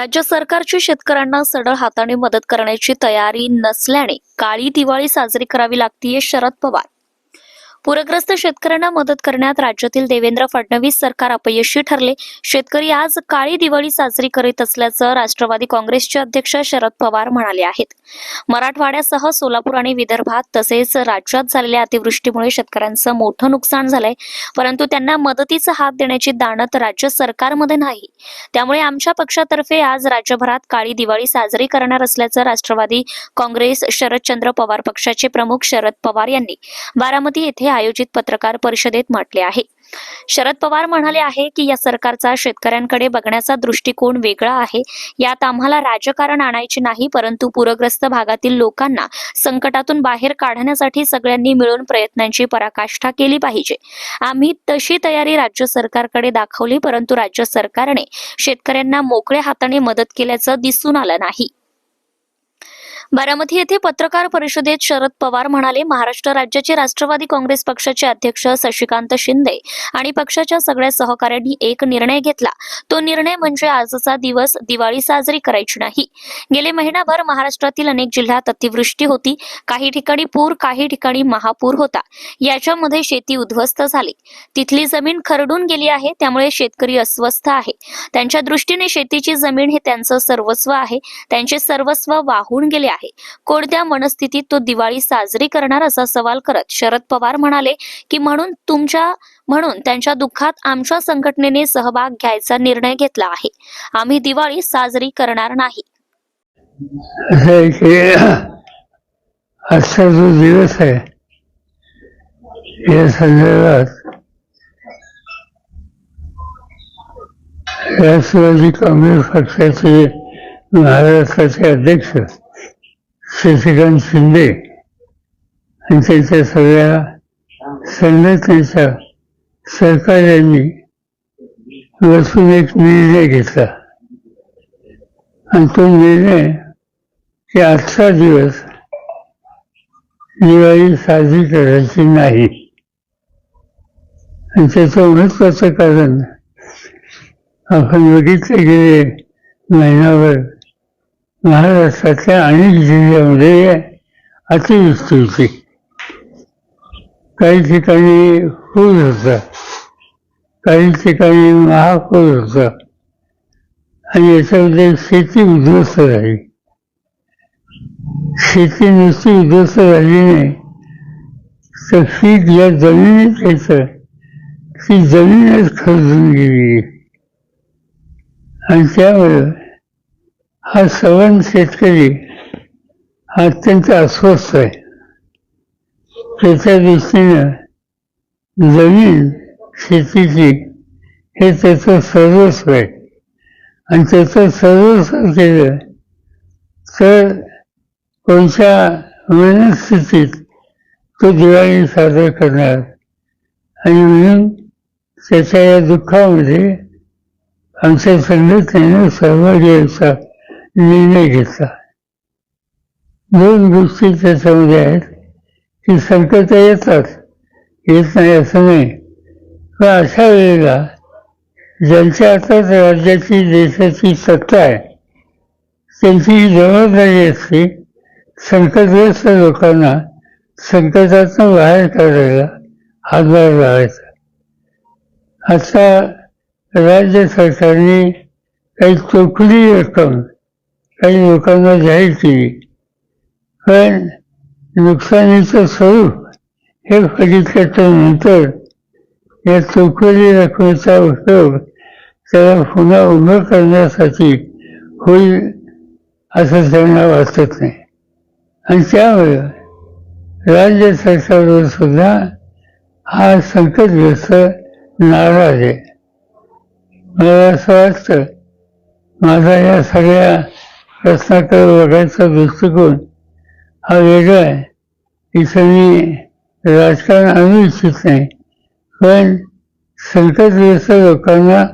राज्य सरकारची शेतकऱ्यांना सडळ हाताने मदत करण्याची तयारी नसल्याने काळी दिवाळी साजरी करावी लागतीये शरद पवार. पूरग्रस्त शेतकऱ्यांना मदत करण्यात राज्यातील देवेंद्र फडणवीस सरकार अपयशी ठरले. शेतकरी आज काळी दिवाळी साजरी करीत असल्याचं राष्ट्रवादी काँग्रेसचे अध्यक्ष शरद पवार म्हणाले आहेत. मराठवाड्यासह सोलापूर आणि विदर्भात तसेच राज्यात झालेल्या अतिवृष्टीमुळे शेतकऱ्यांचं मोठं नुकसान झालंय. परंतु त्यांना मदतीचा हात देण्याची दाणत राज्य सरकारमध्ये नाही. त्यामुळे आमच्या पक्षातर्फे आज राज्यभरात काळी दिवाळी साजरी करणार असल्याचं राष्ट्रवादी काँग्रेस शरदचंद्र पवार पक्षाचे प्रमुख शरद पवार यांनी बारामती येथे आयोजित पत्रकार परिषदेत म्हटले आहे. शरद पवार म्हणाले आहे की या सरकारचा शेतकऱ्यांकडे बघण्याचा दृष्टिकोन वेगळा आहे. यात आम्हाला राजकारण आणायचे नाही परंतु पूरग्रस्त भागातील लोकांना संकटातून बाहेर काढण्यासाठी सगळ्यांनी मिळून प्रयत्नांची पराकाष्ठा केली पाहिजे. आम्ही तशी तयारी राज्य सरकारकडे दाखवली परंतु राज्य सरकारने शेतकऱ्यांना मोकळ्या हाताने मदत केल्याचं दिसून आलं नाही. बारामती येथे पत्रकार परिषदेत शरद पवार म्हणाले महाराष्ट्र राज्याचे राष्ट्रवादी काँग्रेस पक्षाचे अध्यक्ष शशिकांत शिंदे आणि पक्षाच्या सगळ्या सहकाऱ्यांनी एक निर्णय घेतला. तो निर्णय म्हणजे आजचा दिवस दिवाळी साजरी करायची नाही. गेले महिनाभर महाराष्ट्रातील अनेक जिल्ह्यात अतिवृष्टी होती. काही ठिकाणी पूर काही ठिकाणी महापूर होता. याच्यामध्ये शेती उद्ध्वस्त झाली. तिथली जमीन खरडून गेली आहे त्यामुळे शेतकरी अस्वस्थ आहे. त्यांच्या दृष्टीने शेतीची जमीन हे त्यांचं सर्वस्व आहे. त्यांचे सर्वस्व वाहून गेले आहे. कोणत्या मनस्थितीत तो दिवाळी साजरी करणार असा सवाल करत शरद पवार म्हणाले की म्हणून तुमच्या म्हणून त्यांच्या दुःखात आमच्या संघटनेने सहभाग घ्यायचा निर्णय घेतला आहे. आम्ही दिवाळी साजरी करणार नाही. आजचा जो दिवस आहे या संदर्भात राष्ट्रवादी काँग्रेस पक्षाचे महाराष्ट्राचे अध्यक्ष शशिकांत शिंदे आणि सगळ्या संघटनेच्या सहकार्यांनी बसून एक निर्णय घेतला. आणि तो निर्णय की आजचा दिवस दिवाळी साजरी करायची नाही. आणि त्याचं महत्वाचं कारण आपण बघितले गेले महिनाभर महाराष्ट्रातल्या अनेक जिल्ह्यामध्ये अतिवृष्टी होती. काही ठिकाणी पूर होता. काही ठिकाणी महापूर होता. आणि याच्यामध्ये शेती उद्ध्वस्त झाली. शेती नुसती उद्ध्वस्त झाली नाही. तर पीक या जमिनीत यायचं. ती जमीनच खरजून गेली. आणि त्यामुळं हा सवन शेतकरी हा अत्यंत अस्वस्थ आहे. त्याच्या दृष्टीनं जमीन शेतीची हे त्याचं सर्वस्व आहे. आणि त्याचं सर्वस्व केलं तर कोणत्या मनस्थितीत तो दिवाळी साजरा करणार? आणि म्हणून त्याच्या या दुःखामध्ये आमच्या संघटनेनं सहभागी घ्यायचा निर्णय घेतला. दोन गोष्टी त्याच्यामध्ये आहेत की संकट येतात येत नाही असं नाही. पण अशा वेळेला ज्यांच्या हातात राज्याची देशाची सत्ता आहे त्यांची ही जबाबदारी असते संकटग्रस्त लोकांना संकटातून बाहेर काढायला हातभार लावायचा. आता राज्य सरकारने काही चोखली रक्कम काही लोकांना जाहीर केली. पण नुकसानीचं स्वरूप हे कधी नंतर या चौकडी रकमेचा उपयोग त्याला पुन्हा उभं करण्यासाठी होईल असं त्यांना वाटत नाही. आणि त्यामुळे राज्य सरकारवर सुद्धा हा संकटग्रस्त नाराज आहे. मला असं वाटतं माझा या सगळ्या प्रश्नाकडे बघायचा दृष्टिकोन हा वेगळा आहे. इथं मी राजकारण आणू इच्छित नाही. पण संकटग्रस्त लोकांना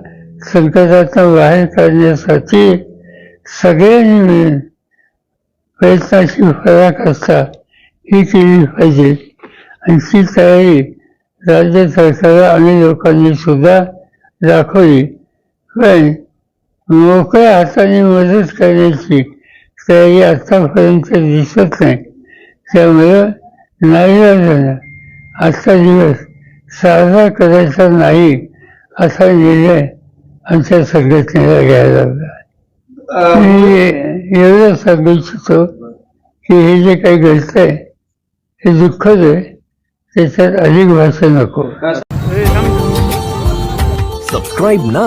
संकटातून बाहेर काढण्यासाठी सगळ्यांनी मिळून प्रयत्नाची पराकाष्ठा ही केली पाहिजे. आणि ती तयारी राज्य सरकार आणि लोकांनी सुद्धा दाखवली. पण मोकळ्या हाताने मदत करण्याची तयारी आतापर्यंत दिसत नाही. त्यामुळं नाही आजचा दिवस साजरा करायचा नाही असा निर्णय आमच्या संघटनेला घ्यायला लागला. मी एवढं सांगू इच्छितो की हे जे काही घडतंय हे दुःखद आहे. त्याच्यात अधिक भाषा नको. सबस्क्राईब ना